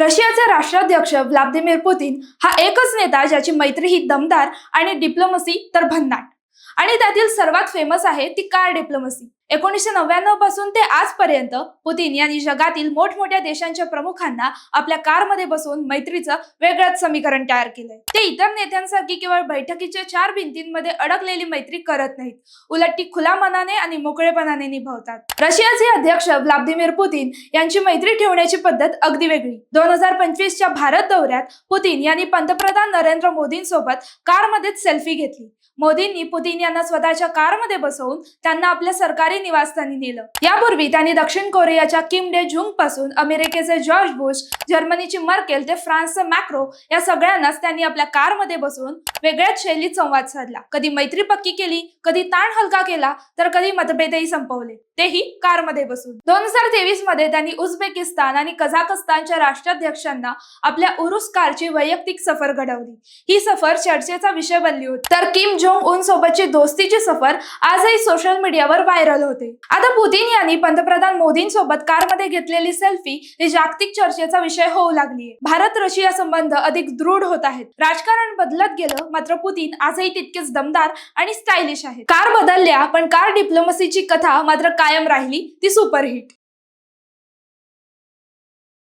रशियाचे राष्ट्राध्यक्ष Vladimir Putin हा एकच नेता ज्याची मैत्री ही दमदार आणि डिप्लोमसी तर भन्नाट. आणि त्यातील सर्वात फेमस आहे ती कार डिप्लोमसी एकोणीसशे नव्याण्णवपासून ते आजपर्यंत पुतीन यांनी जगातील मोठमोठ्या देशांच्या प्रमुखांना आपल्या कारमध्ये बसवून मैत्रीचं वेगळंच समीकरण तयार केलंय. ते इतर नेत्यांसारखी केवळ बैठकीच्या चार भिंतींमध्ये अडकलेली मैत्री करत नाहीत. उलट ती खुला मनाने आणि मोकळेपणाने निभावतात. रशियाचे अध्यक्ष व्लादिमीर पुतीन यांची मैत्री ठेवण्याची पद्धत अगदी वेगळी. दोन हजार पंचवीसच्या भारत दौऱ्यात पुतीन यांनी पंतप्रधान नरेंद्र मोदींसोबत कारमध्येच सेल्फी घेतली. मोदींनी पुतीन यांना स्वतःच्या कारमध्ये बसवून त्यांना आपल्या सरकारी निवासस्थानी नेलं. यापूर्वी त्यांनी दक्षिण कोरियाच्या किम डे झुंगपासून अमेरिकेचे जॉर्ज बुश जर्मनीची मर्केल ते फ्रान्सचे मॅक्रो या सगळ्यांनाच त्यांनी आपल्या कारमध्ये बसवून वेगळ्याच शैलीत संवाद साधला. कधी मैत्री पक्की केली कधी ताण हलका केला तर कधी मतभेदही संपवले. तेही कारमध्ये बसून. दोन हजार तेवीसमध्ये त्यांनी उझबेकिस्तान आणि कझाकस्तानच्या राष्ट्राध्यक्षांना आपल्या उरुस कारची वैयक्तिक सफर घडवली. ही सफर चर्चेचा विषय बनली होती. तर किम जोंग उन सोबतची दोस्तीची सफर आजही सोशल मीडियावर व्हायरल होते. आता पुतीन यांनी पंतप्रधान मोदींसोबत कारमध्ये घेतलेली सेल्फी ही जागतिक चर्चेचा विषय होऊ लागली भारत रशिया संबंध अधिक दृढ होत आहेत. राजकारण बदलत गेलं मात्र पुतीन आजही तितकेच दमदार आणि स्टायलिश आहेत. कार बदलल्या पण कार डिप्लोमसीची कथा मात्र काय कायम राहिली ती सुपरहिट